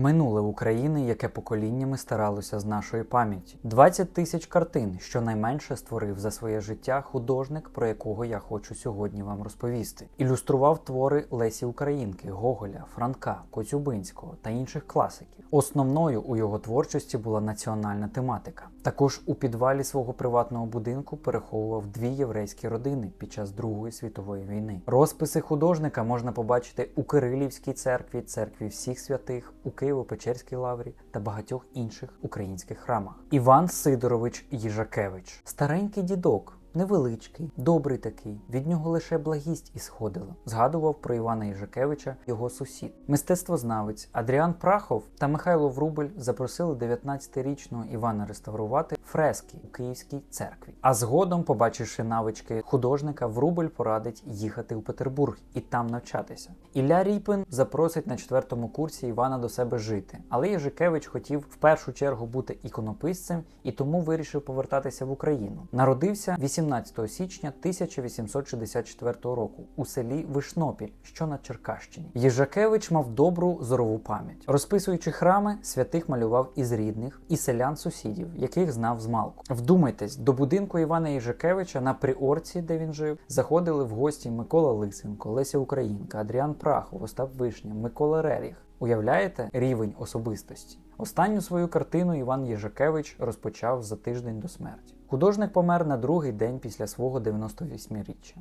минуле України, яке поколіннями старалося з нашої пам'яті. 20 тисяч картин, щонайменше створив за своє життя художник, про якого я хочу сьогодні вам розповісти. Ілюстрував твори Лесі Українки, Гоголя, Франка, Коцюбинського та інших класиків. Основною у його творчості була національна тематика. Також у підвалі свого приватного будинку переховував дві єврейські родини під час Другої світової війни. Розписи художника можна побачити у Кирилівській церкві, церкві всіх святих, у Києво-Печерській лаврі та багатьох інших українських храмах. Іван Сидорович Їжакевич, старенький дідок. Невеличкий, добрий такий, від нього лише благість ісходила. Згадував про Івана Їжакевича його сусід. Мистецтвознавець Адріан Прахов та Михайло Врубель запросили 19-річного Івана реставрувати фрески у Київській церкві. А згодом, побачивши навички художника, Врубель порадить їхати у Петербург і там навчатися. Ілля Ріпин запросить на четвертому курсі Івана до себе жити, але Єжикевич хотів в першу чергу бути іконописцем і тому вирішив повертатися в Україну. Народився 18 січня 1864 року у селі Вишнопіль, що на Черкащині. Єжакевич мав добру зорову пам'ять. Розписуючи храми, святих малював із рідних і селян сусідів, яких знав змалку. Вдумайтесь, до будинку Івана Єжакевича на Приорці, де він жив, заходили в гості Микола Лисенко, Леся Українка, Адріан Прахов, Остап Вишня, Микола Реріх. Уявляєте рівень особистості? Останню свою картину Іван Єжакевич розпочав за тиждень до смерті. Художник помер на другий день після свого 98-річчя.